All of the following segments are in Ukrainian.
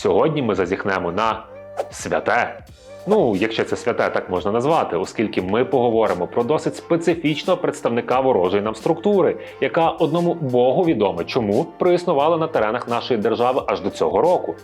Сьогодні ми зазіхнемо на святе. Ну, якщо це святе так можна назвати, оскільки ми поговоримо про досить специфічного представника ворожої нам структури, яка одному Богу відома, чому проіснувала на теренах нашої держави аж до цього року.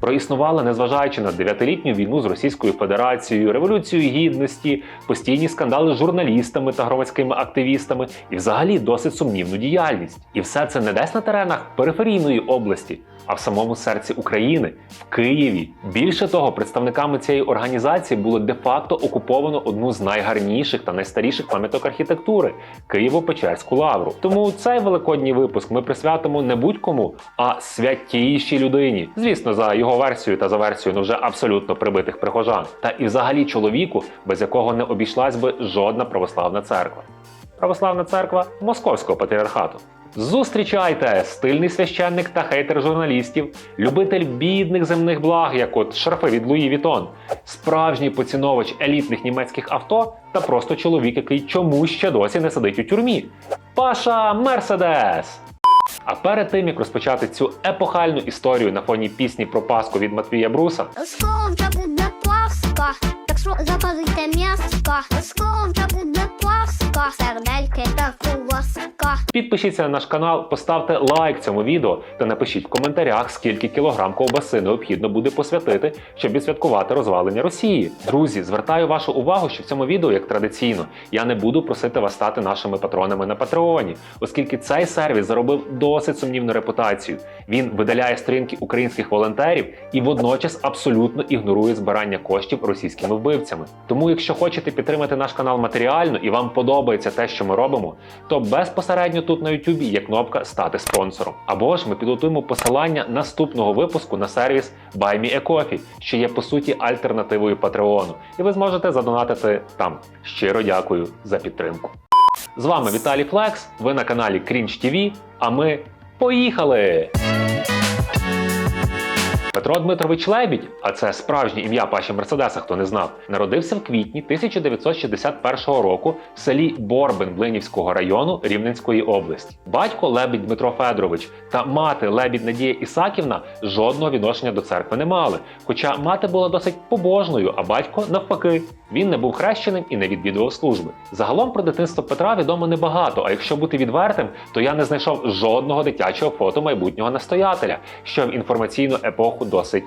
Проіснувала, незважаючи на дев'ятилітню війну з Російською Федерацією, революцію гідності, постійні скандали з журналістами та громадськими активістами і взагалі досить сумнівну діяльність. І все це не десь на теренах периферійної області, а в самому серці України, в Києві. Більше того, представниками цієї організації було де-факто окуповано одну з найгарніших та найстаріших пам'яток архітектури Києво-Печерську лавру. Тому цей великодній випуск ми присвятимо не будь-кому, а святійшій людині. Звісно, за його версією та за версією ну вже абсолютно прибитих прихожан, та і взагалі чоловіку, без якого не обійшлась би жодна православна церква. Православна церква Московського патріархату. Зустрічайте стильний священник та хейтер журналістів, любитель бідних земних благ, як от шарфи від Луї Вітон, справжній поціновувач елітних німецьких авто та просто чоловік, який чомусь ще досі не сидить у тюрмі. Паша Мерседес! А перед тим як розпочати цю епохальну історію на фоні пісні про Пасху від Матвія Бруса, Скоро вже так що запалите м'яско. Скоро вже буде Пасха, сердельки та куласка. Підпишіться на наш канал, поставте лайк цьому відео та напишіть в коментарях, скільки кілограм ковбаси необхідно буде посвятити, щоб відсвяткувати розвалення Росії. Друзі, звертаю вашу увагу, що в цьому відео, як традиційно, я не буду просити вас стати нашими патронами на Патреоні, оскільки цей сервіс заробив досить сумнівну репутацію. Він видаляє сторінки українських волонтерів і водночас абсолютно ігнорує збирання коштів російськими вбивцями. Тому, якщо хочете підтримати наш канал матеріально і вам подобається те, що ми робимо, то безпосередньо тут на YouTube є кнопка Стати спонсором. Або ж ми підготуємо посилання наступного випуску на сервіс Buy Me a Coffee, що є по суті альтернативою Патреону, і ви зможете задонатити там. Щиро дякую за підтримку. З вами Віталій Флекс. Ви на каналі Крінч TV, а ми поїхали! Петро Дмитрович Лебідь, а це справжнє ім'я Паші Мерседеса, хто не знав, народився в квітні 1961 року в селі Борбин Блинівського району Рівненської області. Батько Лебідь Дмитро Федорович та мати Лебідь Надія Ісаківна жодного відношення до церкви не мали. Хоча мати була досить побожною, а батько навпаки. Він не був хрещеним і не відвідував служби. Загалом про дитинство Петра відомо небагато. А якщо бути відвертим, то я не знайшов жодного дитячого фото майбутнього настоятеля, що в інформаційну епоху досить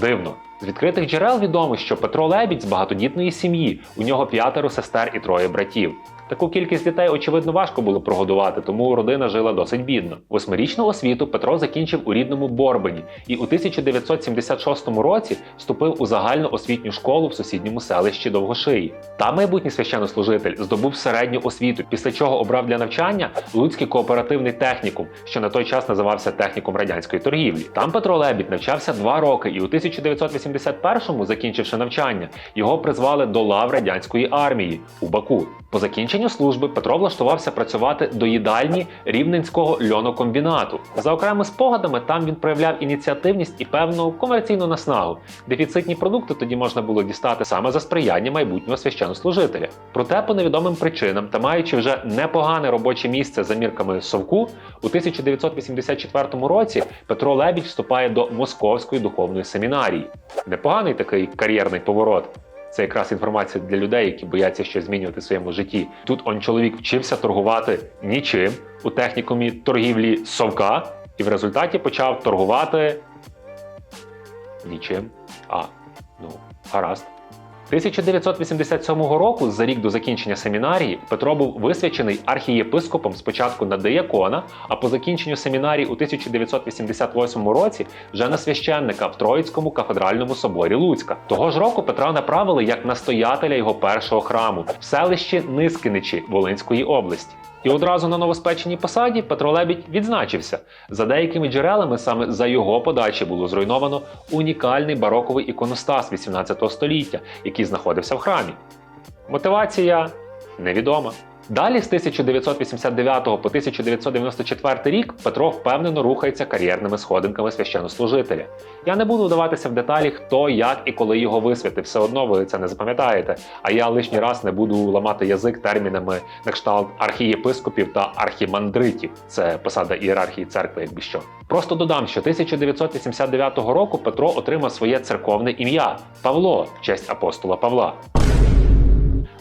дивно. З відкритих джерел відомо, що Петро Лебідь з багатодітної сім'ї, у нього п'ятеро сестер і троє братів. Таку кількість дітей, очевидно, важко було прогодувати, тому родина жила досить бідно. Восьмирічну освіту Петро закінчив у рідному Борбані і у 1976 році вступив у загальну освітню школу в сусідньому селищі Довгошиї. Там майбутній священнослужитель здобув середню освіту, після чого обрав для навчання Луцький кооперативний технікум, що на той час називався технікум радянської торгівлі. Там Петро Лебідь навчався два роки, і у 1981-му, закінчивши навчання, його призвали до лав радянської армії у Баку. По закінченню служби Петро влаштувався працювати до їдальні рівненського льонокомбінату. За окремими спогадами, там він проявляв ініціативність і певну комерційну наснагу. Дефіцитні продукти тоді можна було дістати саме за сприяння майбутнього священнослужителя. Проте, по невідомим причинам та маючи вже непогане робоче місце за мірками совку, у 1984 році Петро Лебідь вступає до Московської духовної семінарії. Непоганий такий кар'єрний поворот. Це якраз інформація для людей, які бояться щось змінювати в своєму житті. Тут он чоловік вчився торгувати нічим у технікумі торгівлі совка, і в результаті почав торгувати нічим. А, ну, гаразд. 1987 року, за рік до закінчення семінарії, Петро був висвячений архієпископом спочатку на диякона, а по закінченню семінарії у 1988 році вже на священника в Троїцькому кафедральному соборі Луцька. Того ж року Петра направили як настоятеля його першого храму в селищі Нискиничі Волинської області. І одразу на новоспеченій посаді Петро Лебідь відзначився. За деякими джерелами, саме за його подачі було зруйновано унікальний бароковий іконостас 18 століття, який знаходився в храмі. Мотивація невідома. Далі з 1989 по 1994 рік Петро впевнено рухається кар'єрними сходинками священнослужителя. Я не буду вдаватися в деталі, хто, як і коли його висвятив. Все одно ви це не запам'ятаєте. А я лишній раз не буду ламати язик термінами на кшталт архієпископів та архімандритів. Це посада ієрархії церкви, якби що. Просто додам, що 1989 року Петро отримав своє церковне ім'я Павло в честь апостола Павла.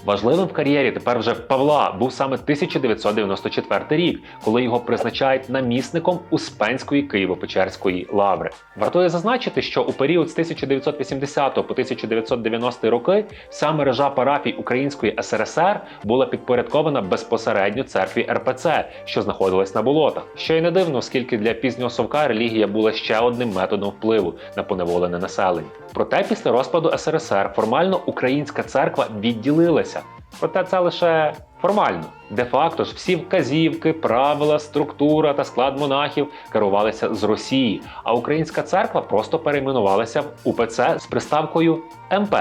Важливим в кар'єрі тепер вже Павла був саме 1994 рік, коли його призначають намісником Успенської Києво-Печерської лаври. Вартує зазначити, що у період з 1980 по 1990 роки вся мережа парафій Української СРСР була підпорядкована безпосередньо церкві РПЦ, що знаходилась на болотах. Що й не дивно, оскільки для пізнього совка релігія була ще одним методом впливу на поневолене населення. Проте після розпаду СРСР формально українська церква відділилася. Проте це лише формально. Де-факто ж всі вказівки, правила, структура та склад монахів керувалися з Росії, а українська церква просто перейменувалася в УПЦ з приставкою МП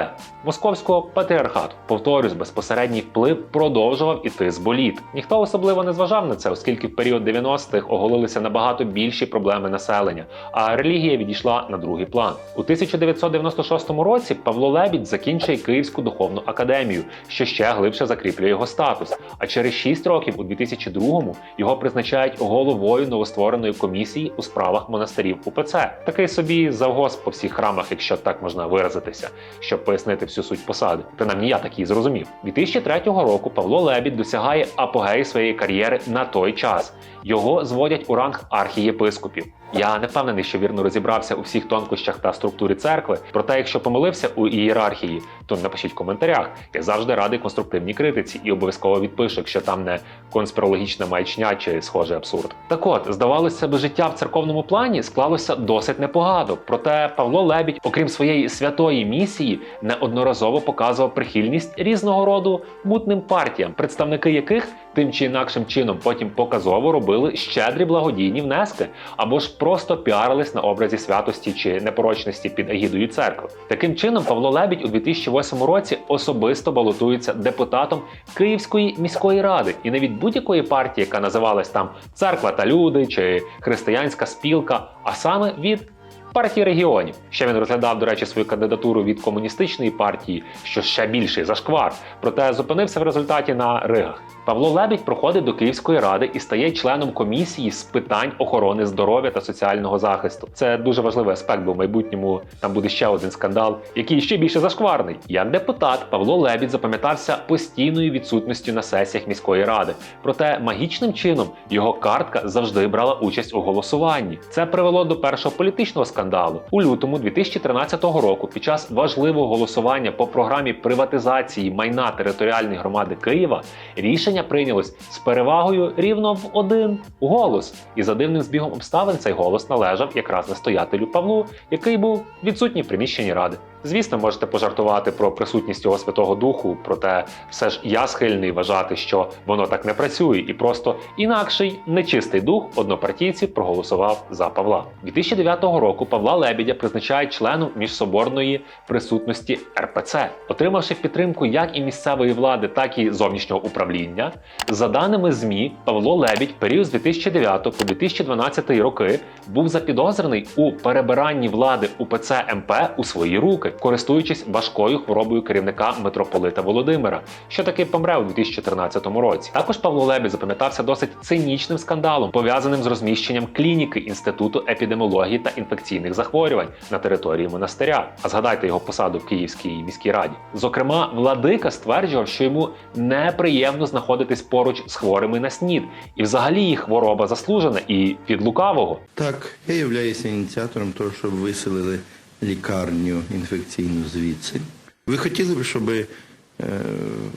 Московського патріархату. Повторюсь, безпосередній вплив продовжував іти з боліт. Ніхто особливо не зважав на це, оскільки в період 90-х оголилися набагато більші проблеми населення, а релігія відійшла на другий план. У 1996 році Павло Лебідь закінчує Київську духовну академію, що ще глибше закріплює його статус. А через 6 років, у 2002-му, його призначають головою новоствореної комісії у справах монастирів УПЦ. Такий собі завгос по всіх храмах, якщо так можна виразитися, щоб пояснити всю суть посади. Принаймні я так її зрозумів. 2003 року Павло Лебідь досягає апогею своєї кар'єри на той час. Його зводять у ранг архієпископів. Я не впевнений, що вірно розібрався у всіх тонкощах та структурі церкви. Проте, якщо помилився у ієрархії, то напишіть в коментарях. Я завжди радий конструктивній критиці і обов'язково відпишу, якщо там не конспірологічна маячня чи схожий абсурд. Так от, здавалося би, життя в церковному плані склалося досить непогано. Проте Павло Лебідь, окрім своєї святої місії, неодноразово показував прихильність різного роду мутним партіям, представники яких тим чи інакшим чином потім показово робили щедрі благодійні внески або ж просто піарились на образі святості чи непорочності під егідою церкви. Таким чином, Павло Лебідь у 2008 році особисто балотується депутатом Київської міської ради і не від будь-якої партії, яка називалась там Церква та люди чи Християнська спілка, а саме від партії регіонів. Ще він розглядав, до речі, свою кандидатуру від комуністичної партії, що ще більший зашквар. Проте зупинився в результаті на Ригах. Павло Лебідь проходить до Київської ради і стає членом комісії з питань охорони здоров'я та соціального захисту. Це дуже важливий аспект, бо в майбутньому там буде ще один скандал, який ще більше зашкварний. Як депутат Павло Лебідь запам'ятався постійною відсутністю на сесіях міської ради. Проте магічним чином його картка завжди брала участь у голосуванні. Це привело до першого політичного скандалу у лютому 2013 року. Під час важливого голосування по програмі приватизації майна територіальної громади Києва рішення прийнялось з перевагою рівно в один голос. І за дивним збігом обставин цей голос належав якраз настоятелю Павлу, який був відсутній в приміщенні ради. Звісно, можете пожартувати про присутність цього Святого Духу, проте все ж я схильний вважати, що воно так не працює, і просто інакший нечистий дух однопартійців проголосував за Павла. 2009 року Павла Лебідя призначають членом міжсоборної присутності РПЦ, отримавши підтримку як і місцевої влади, так і зовнішнього управління. За даними ЗМІ, Павло Лебідь період з 2009 по 2012 роки був запідозрений у перебиранні влади УПЦ МП у свої руки, користуючись важкою хворобою керівника митрополита Володимира, що таки помре у 2013 році. Також Павло Лебідь запам'ятався досить цинічним скандалом, пов'язаним з розміщенням клініки Інституту епідеміології та інфекційних захворювань на території монастиря. А згадайте його посаду в Київській міській раді. Зокрема, владика стверджував, що йому неприємно знаходитись поруч з хворими на снід, і взагалі їх хвороба заслужена і від лукавого. Так, я являюся ініціатором того, щоб виселили лікарню інфекційну звідси. Ви хотіли б, щоб е,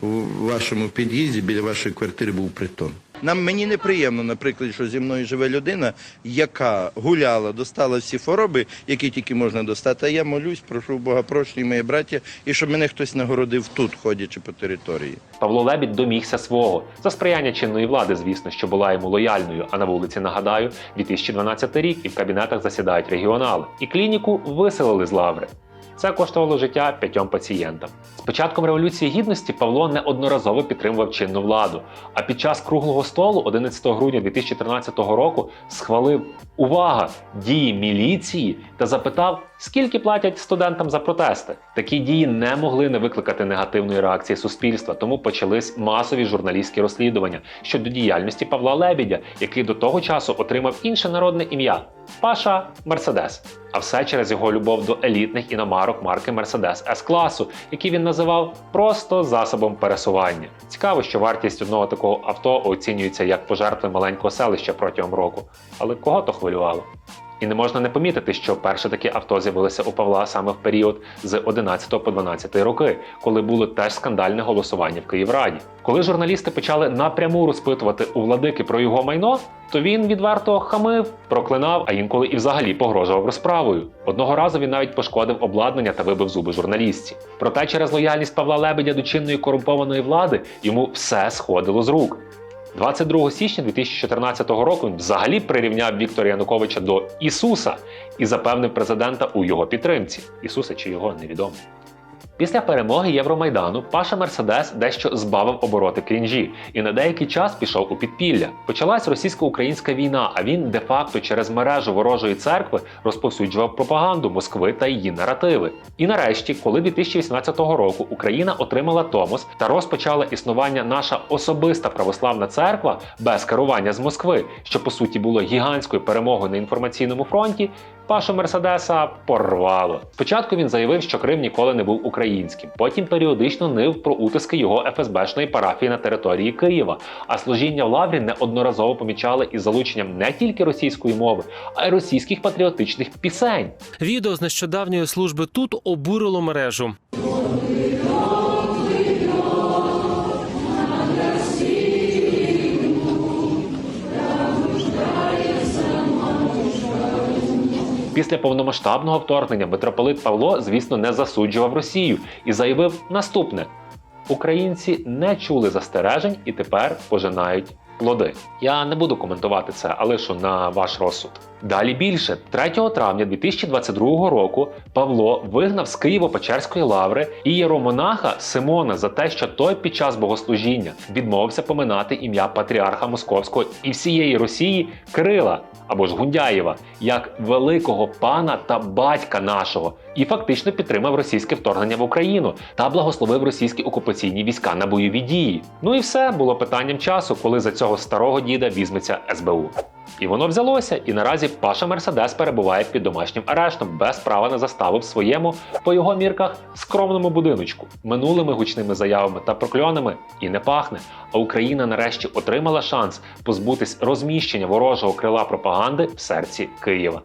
у вашому під'їзді біля вашої квартири був притон? Нам мені неприємно, наприклад, що зі мною живе людина, яка гуляла, достала всі хвороби, які тільки можна достати. А я молюсь, прошу Бога прощення, моє браття, і щоб мене хтось нагородив тут, ходячи по території. Павло Лебідь домігся свого за сприяння чинної влади, звісно, що була йому лояльною. А на вулиці нагадаю, 2012 рік і в кабінетах засідають регіонали. І клініку виселили з лаври. Це коштувало життя п'ятьом пацієнтам. З початком революції гідності Павло неодноразово підтримував чинну владу. А під час круглого столу, 11 грудня 2013 року, схвалив увага дії міліції та запитав, скільки платять студентам за протести. Такі дії не могли не викликати негативної реакції суспільства, тому почались масові журналістські розслідування щодо діяльності Павла Лебідя, який до того часу отримав інше народне ім'я Паша Мерседес. А все через його любов до елітних іномарок марки Mercedes S-класу, які він називав просто засобом пересування. Цікаво, що вартість одного такого авто оцінюється як пожертви маленького селища протягом року. Але кого то хвилювало? І не можна не помітити, що перше такі авто з'явилися у Павла саме в період з 11 по 12 роки, коли було теж скандальне голосування в Київраді. Коли журналісти почали напряму розпитувати у владики про його майно, то він відверто хамив, проклинав, а інколи і взагалі погрожував розправою. Одного разу він навіть пошкодив обладнання та вибив зуби журналістці. Проте через лояльність Павла Лебедя до чинної корумпованої влади йому все сходило з рук. 22 січня 2014 року він взагалі прирівняв Віктора Януковича до Ісуса і запевнив президента у його підтримці. Ісуса чи його невідомо. Після перемоги Євромайдану Паша Мерседес дещо збавив обороти крінжі і на деякий час пішов у підпілля. Почалась російсько-українська війна, а він де-факто через мережу ворожої церкви розповсюджував пропаганду Москви та її наративи. І нарешті, коли 2018 року Україна отримала Томос та розпочала існування наша особиста православна церква без керування з Москви, що по суті було гігантською перемогою на інформаційному фронті, Пашу Мерседеса порвало. Спочатку він заявив, що Крим ніколи не був українським. Потім періодично нив про утиски його ФСБшної парафії на території Києва. А служіння в лаврі неодноразово помічали із залученням не тільки російської мови, а й російських патріотичних пісень. Відео з нещодавньої служби тут обурило мережу. Після повномасштабного вторгнення митрополит Павло, звісно, не засуджував Росію і заявив наступне: Українці не чули застережень і тепер пожинають плоди. Я не буду коментувати це, а лишу на ваш розсуд. Далі більше 3 травня 2022 року Павло вигнав з Києво-Печерської лаври ієромонаха Симона за те, що той під час богослужіння відмовився поминати ім'я патріарха Московського і всієї Росії Кирила або ж Гундяєва як великого пана та батька нашого, і фактично підтримав російське вторгнення в Україну та благословив російські окупаційні війська на бойові дії. Ну і все було питанням часу, коли за цього старого діда візьметься СБУ. І воно взялося, і наразі Паша Мерседес перебуває під домашнім арештом без права на заставу в своєму, по його мірках, скромному будиночку. Минулими гучними заявами та прокльонами і не пахне. А Україна нарешті отримала шанс позбутись розміщення ворожого крила пропаганди в серці Києва.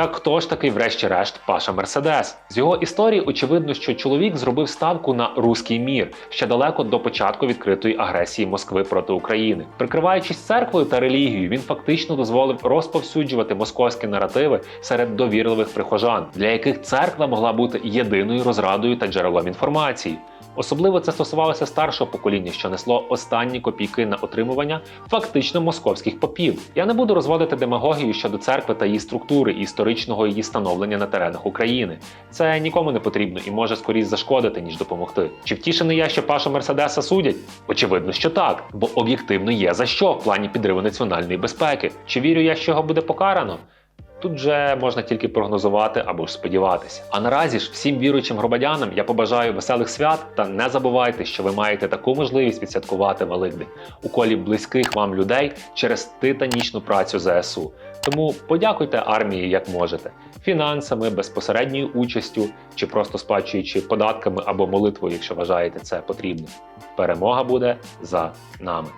Так хто ж такий, врешті-решт, Паша Мерседес? З його історії очевидно, що чоловік зробив ставку на руський мір ще далеко до початку відкритої агресії Москви проти України. Прикриваючись церквою та релігією, він фактично дозволив розповсюджувати московські наративи серед довірливих прихожан, для яких церква могла бути єдиною розрадою та джерелом інформації. Особливо це стосувалося старшого покоління, що несло останні копійки на отримування фактично московських попів. Я не буду розводити демагогію щодо церкви та її структури і історичного її становлення на теренах України. Це нікому не потрібно і може скоріше зашкодити, ніж допомогти. Чи втішений я, що Паша Мерседеса судять? Очевидно, що так, бо об'єктивно є за що в плані підриву національної безпеки. Чи вірю я, що його буде покарано? Тут же можна тільки прогнозувати або ж сподіватися. А наразі ж всім віруючим громадянам я побажаю веселих свят та не забувайте, що ви маєте таку можливість відсвяткувати Великдень у колі близьких вам людей через титанічну працю ЗСУ. Тому подякуйте армії як можете фінансами, безпосередньою участю чи просто сплачуючи податками або молитвою, якщо вважаєте це потрібно. Перемога буде за нами.